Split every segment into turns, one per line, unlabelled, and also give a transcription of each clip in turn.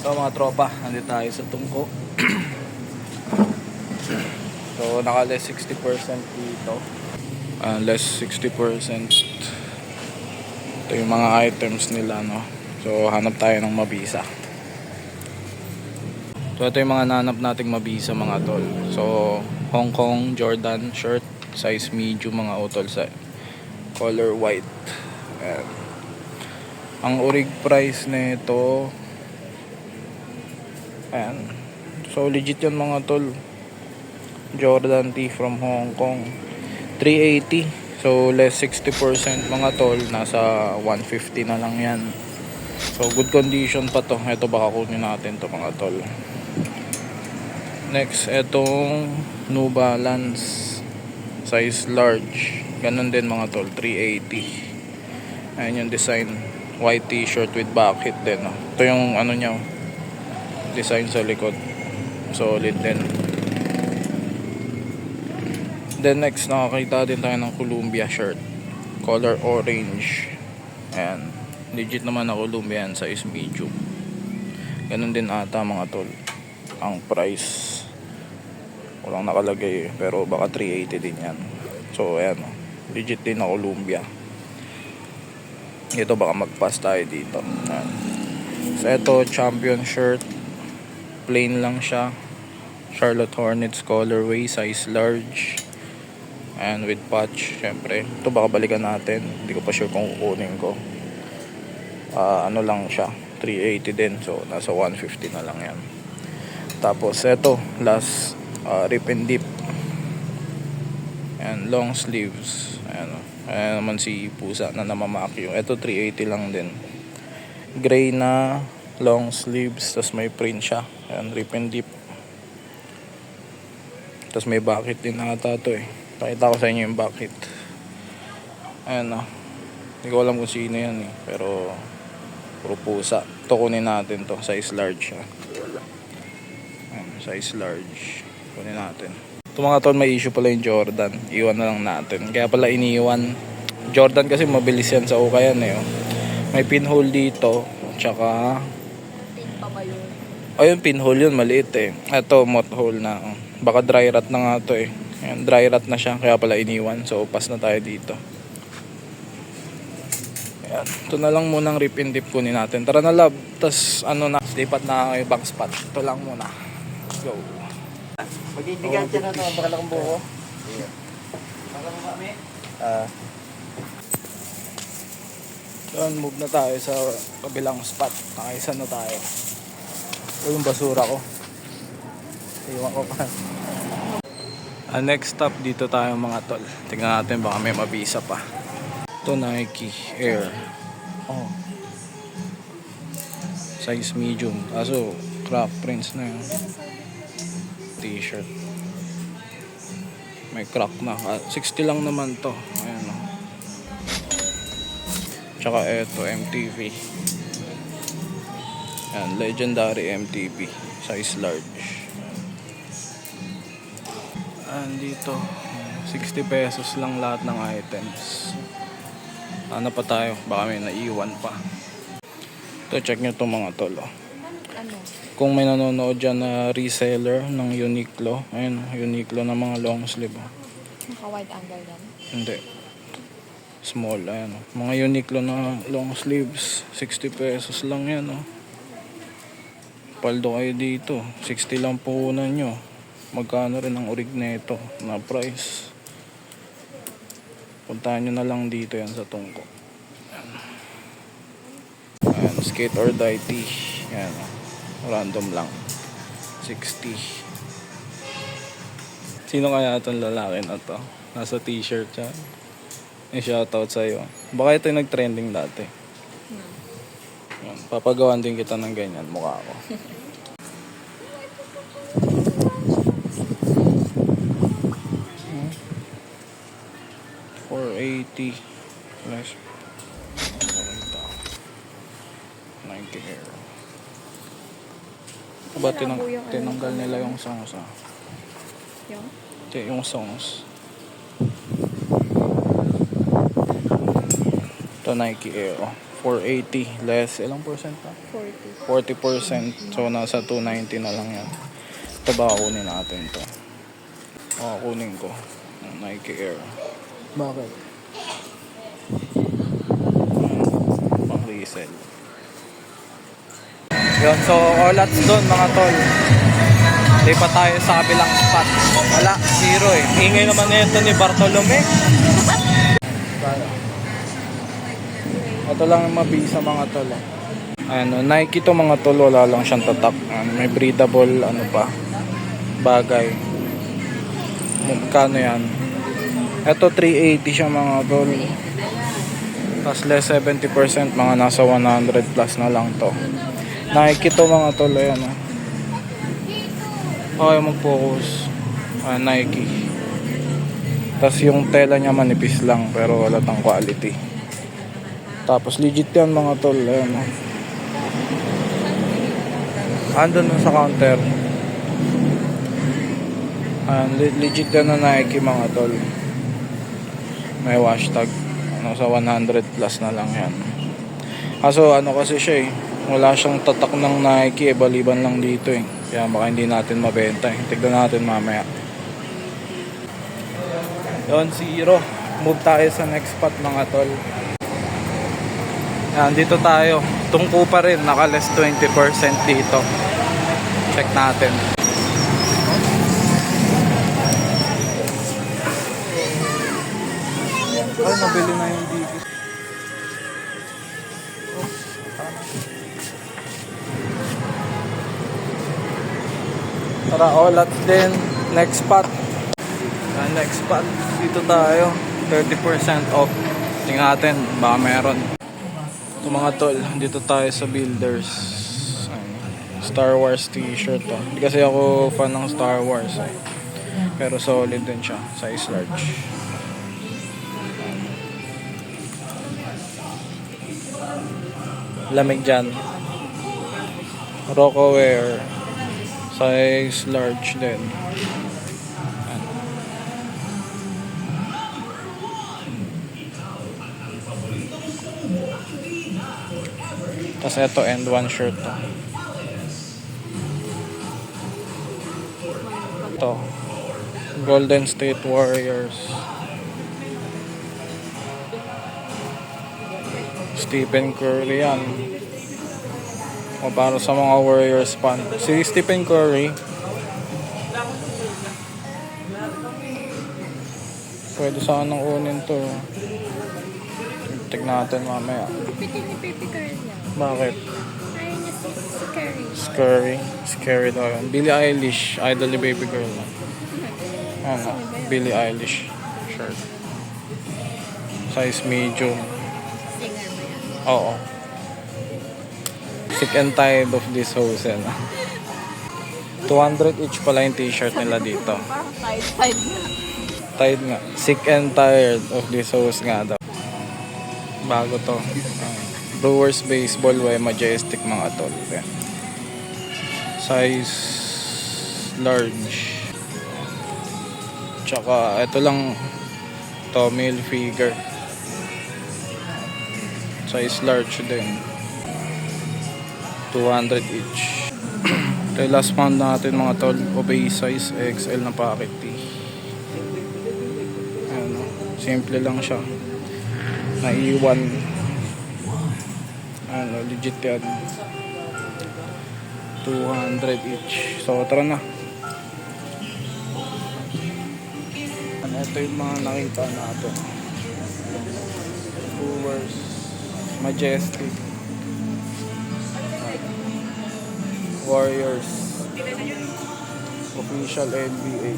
So mga tropa, nandito tayo sa Tungko. so naka less 60% dito. Ah, less 60%. Ito yung mga items nila no. So hanap tayo ng mabisa. So ito yung mga nanap nating mabisa mga tol. So Hong Kong Jordan shirt size medium mga utol sa color white. Ayan. Ang urig price nito Ayan. So legit yun mga tol. Jordan T from Hong Kong. 380. So less 60% mga tol. Nasa 150 na lang yan. So good condition pa to. Ito baka kunin natin to mga tol. Next, etong New Balance size large. Ganun din mga tol, 380. Ayan yung design. White t-shirt with bucket din. Oh. Ito yung ano niya, design sa likod. Solid din. Then next nakakita din tayo ng Columbia shirt. Color orange. Ayan. Legit naman na Columbia yan size medium. Ganun din ata mga tol. Ang price. Walang nakalagay pero baka 380 din yan. So ayan. Legit din na Columbia. Ito baka mag-pass tayo dito. Ayan. so ito champion shirt plain lang siya. Charlotte Hornets colorway size large. And with patch syempre. Ito baka balikan natin. Hindi ko pa sure kung kukunin ko. Ah, ano lang siya. 380 din. So nasa 150 na lang yan. Tapos eto last ah, rip and dip. And long sleeves. Ayan, o. ayan naman si pusa na namamakyo ito 380 lang din. Gray na long sleeves tapos may print siya ayan rip and dip. Tapos may bucket din ata to eh. Pakita ko sa inyo yung bucket. Ayan o hindi ko alam kung sino yan eh pero puro pusa. Ito kunin natin to. Size large ayan, size large. Kunin natin. Ito mga tol may issue pala yung Jordan. Iwan na lang natin. Kaya pala iniwan. Jordan kasi mabilis yan sa ukayan eh oh. may pinhole dito tsaka
Pin pa ba yun?
O yung pinhole yun, maliit eh. Ito, moth hole na. oh. Baka dry rot na nga to eh. Ayan, dry rot na siya, kaya pala iniwan. So, pass na tayo dito. Ayan. Ito na lang munang rip and dip kunin natin. Tara na lab. Tapos ano na, lipat na yung back spot. Ito lang muna. Let's go.
Magbibigyan siya na ito, ang bakalakang buko.
Ah. Doon, move na tayo sa kabilang spot. Nakaisa na tayo. Ito yung basura ko. Iwan ko pa. Ah, next stop dito tayo mga tol. Tingnan natin baka may mabisa pa. Ito Nike Air. Oh. Size medium. Kaso craft prints na yun. T-shirt. May crack na. Ah, 60 lang naman to. Ayan o. Tsaka eto, MTV. Yan, legendary MTV. Size large. Andito, 60 pesos lang lahat ng items. Ano pa tayo? Baka may naiwan pa. Ito, check nyo itong mga tol. oh.
Ano?
Kung may nanonood dyan na reseller ng Uniqlo, ayun, Uniqlo na mga long sleeve. oh.
Naka-wide angle yan.
Hindi. Small, ayan. oh. Mga Uniqlo na long sleeves, 60 pesos lang yan, oh. Paldo kayo dito. 60 lang puhunan nyo. Magkano rin ang orig nito na price. Puntahan nyo na lang dito yan sa tungko. Ayan, skate or die tee. Ayan, oh. Random lang. 60. Sino kaya itong lalaki na to? Nasa t-shirt siya. Yung shoutout sa'yo. Baka ito yung nag-trending dati. Yan. Papagawan din kita ng ganyan mukha ko. Hmm. 480 less 90 euro. Ba tinang
ano,
tinanggal nila yung songs ah.
Yung?
Yung songs. Ito Nike Air. Oh. 480 less. Ilang percent pa?
40.
40%. So, nasa 290 na lang yan. Ito ba kunin natin to? O, kunin ko. Nike Air. Bakit? Hmm, pang resell. Yun, so olats doon mga tol. Hindi pa tayo sa kabilang spot. Wala, zero eh. Ingay naman na ito ni Bartolome. Ito lang ang mabisa mga tol. eh. Ano, Nike to mga tol, wala lang siyang tatak. Ano, may breathable, ano pa, bagay. Magkano yan? Ito 380 siya mga tol. Tapos less 70%, mga nasa 100 plus na lang to. Nike to mga tol, ayan oh. Okay, mag-focus. Ah, Nike. Tapos yung tela niya manipis lang, pero wala tang quality. Tapos legit yan mga tol, ayan oh. Andun sa counter. Le- legit yan na Nike mga tol. May hashtag. Ano, sa 100 plus na lang yan. Kaso ano kasi siya eh. Wala siyang tatak ng Nike eh. Baliban lang dito eh. Kaya baka hindi natin mabenta eh. Tignan natin mamaya. Yon zero. Move tayo sa next spot mga tol. Yan, dito tayo. Tungko pa rin. Naka less 20% dito. Check natin. Ay, nabili na yung dito. Tara, olats din. Next spot. Next spot. Dito tayo. 30% off. Tingnan natin. Baka meron. Mga tol. Dito tayo sa Builders. Star Wars t-shirt to. Hindi kasi ako fan ng Star Wars eh. Pero solid din siya. Size large. lamig dyan. Rockaware. Size large din. Tapos ito, end one shirt to. Ito. Golden State Warriors. Stephen Curry yan. O para sa mga Warriors fan. Si Stephen Curry. Pwede sanang kunin to. Tignan natin mamaya.
Pitin ni Girl yan.
Bakit?
Ayaw niya si, Carrie.
Scary. Scary daw yun. Billie Eilish. Idol ni baby girl. Ano? Billie Eilish. Shirt. Size medium.
Singer ba yan?
Oo. Sick and tired of this hose. Yan. 200 each pala yung t-shirt nila dito.
Parang na.
Tired nga. Sick and tired of this hose nga daw. Bago to. Ah, Brewers Baseball way Majestic mga tol. Yan. Size large. Tsaka ito lang Tommy Hilfiger. Size large din. 200 each. Ito last pound natin mga tol. Obey size XL na packet tee. Ayan, oh. simple lang siya. Naiwan. Ano, legit yan. 200 each. So, tara na. Ano, ito yung mga nakita natin. Brewers. Majestic. Warriors. Official NBA.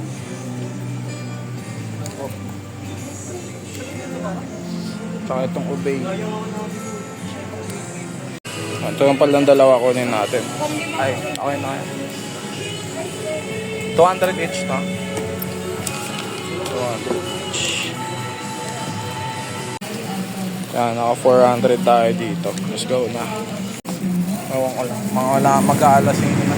Oh. Tsaka itong Obey. Ito yung palang dalawa kunin natin. Ay, okay na yan. 200 each to. 200 each. Yan, naka 400 tayo dito. Let's go na. Ewan ko lang. Mga wala, mag-aalas na siguro.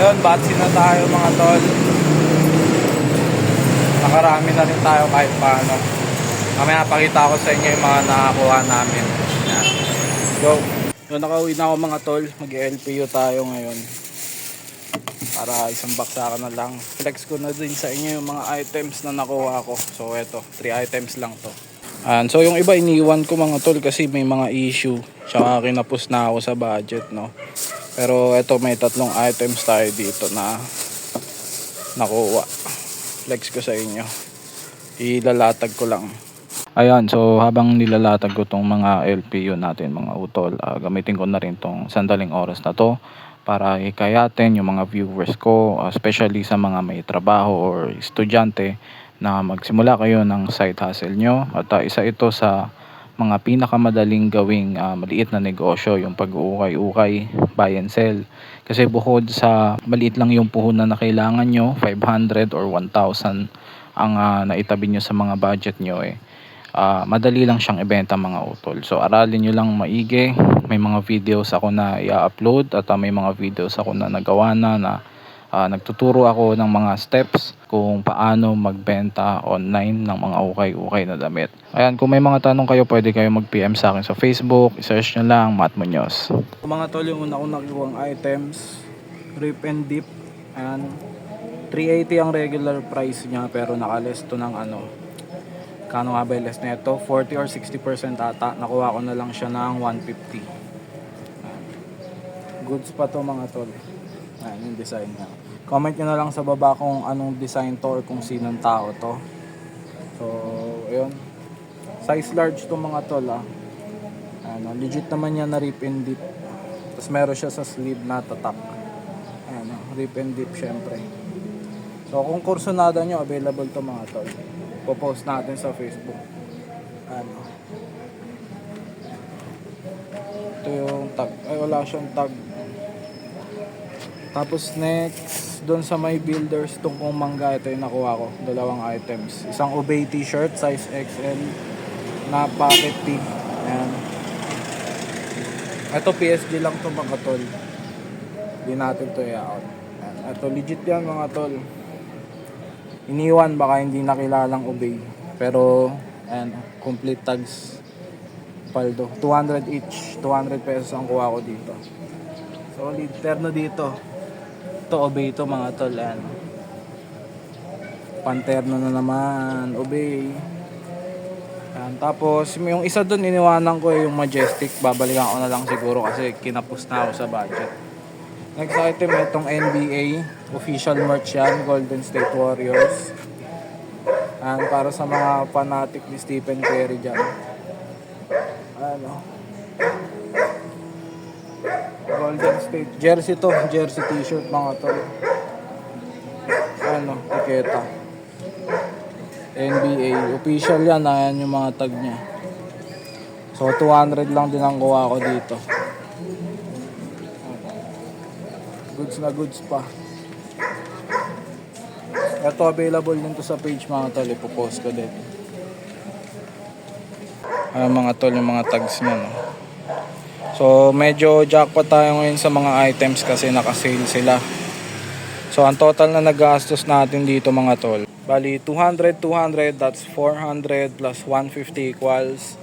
Yun, batsi na tayo mga tol. Nakarami na rin tayo kahit paano. Mamaya pakita ko sa inyo yung mga nakakuha namin. Yan. Go! So nakauwi na ako mga tol. Mag-LPU tayo ngayon. Para isang baksakan na lang. Flex ko na din sa inyo yung mga items na nakuha ko. So eto, 3 items lang to. And so yung iba iniwan ko mga tol kasi may mga issue. Tsaka kinapos na ako sa budget no. Pero eto may tatlong items tayo dito na nakuha. Flex ko sa inyo. Ilalatag ko lang. Ayan, so habang nilalatag ko tong mga LPU natin, mga utol, ah, gamitin ko na rin tong sandaling oras na to para ikayatin yung mga viewers ko, ah, especially sa mga may trabaho or estudyante na magsimula kayo ng side hustle nyo. At ah, isa ito sa mga pinakamadaling gawing ah, maliit na negosyo, yung pag-uukay-ukay, buy and sell. Kasi bukod sa maliit lang yung puhunan na kailangan nyo, 500 or 1,000 ang ah, naitabi nyo sa mga budget nyo eh ah, madali lang siyang ibenta mga utol. So aralin nyo lang maigi. May mga videos ako na i-upload at ah, may mga videos ako na nagawa na na ah, nagtuturo ako ng mga steps kung paano magbenta online ng mga ukay-ukay na damit. Ayan, kung may mga tanong kayo, pwede kayo mag-PM sa akin sa Facebook. I-search nyo lang, Matt Munoz. Mga tol, yung una kong nakuha items, rip and dip. Ayan, 380 ang regular price niya pero nakales to ng ano, Kano nga ba yung less neto? 40 or 60% ata. Nakuha ko na lang siya ng 150. Ayan. Goods pa to mga tol. Ayan yung design niya. Comment nyo na lang sa baba kung anong design to or kung sinong tao to. So, ayun. Size large to mga tol ah. Ah, legit naman yan na rip and dip. Tapos meron siya sa sleeve na tatak. Ah, rip and dip syempre. So kung kursunada nyo, available to mga tol. Popost natin sa Facebook. Ano. Ito yung tag. Ay, wala siyang tag. Tapos next, doon sa may builders, itong kong mangga, ito yung nakuha ko. Dalawang items. Isang Obey t-shirt, size XL, na pocket tee. Ayan. Ito PSG lang to mga tol. Hindi natin to i-out. Ito legit yan mga tol iniwan baka hindi nakilalang obey. Pero ayan complete tags. Paldo. 200 each. 200 pesos ang kuha ko dito. Solid. Terno dito. To obey to mga tol. Ayan. Panterno na naman. Obey. Ayan, tapos yung isa dun iniwanan ko yung majestic. Babalikan ko na lang siguro kasi kinapos na ako sa budget Next item, itong NBA. Official merch yan, Golden State Warriors. And para sa mga fanatic ni Stephen Curry dyan. Ano? Golden State. Jersey to. Jersey t-shirt mga to. Ano? Tiketa. NBA. Official yan. Ayan yung mga tag niya. So, 200 lang din ang kuha ko dito. Goods na goods pa. Ito available din to sa page mga tol, ipopost ko din. Ah, mga tol, yung mga tags niya, no. So, medyo jackpot tayo ngayon sa mga items kasi naka-sale sila. So, ang total na nagastos natin dito mga tol, bali 200, 200, that's 400 plus 150 equals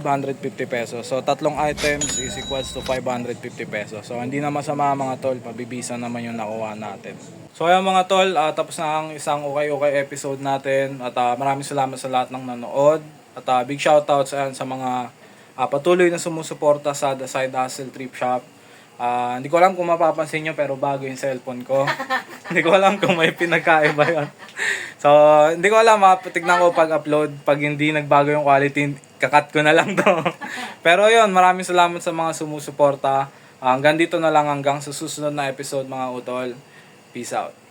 550 pesos. So, tatlong items is equals to 550 pesos. So, hindi na masama mga tol. Mabibisa naman yung nakuha natin. So, ayan mga tol. ah, tapos na ang isang okay-okay episode natin. At ah, maraming salamat sa lahat ng nanood. At ah, big shoutouts ayan, sa mga ah, patuloy na sumusuporta sa The Side Hustle Trip Shop. Ah, hindi ko alam kung mapapansin nyo pero bago yung cellphone ko. hindi ko alam kung may pinagkaiba yun. so, hindi ko alam ha. Tignan ko pag-upload. Pag hindi nagbago yung quality, kakat ko na lang to. pero yun, maraming salamat sa mga sumusuporta. Ah, hanggang dito na lang hanggang sa susunod na episode mga utol. Peace out.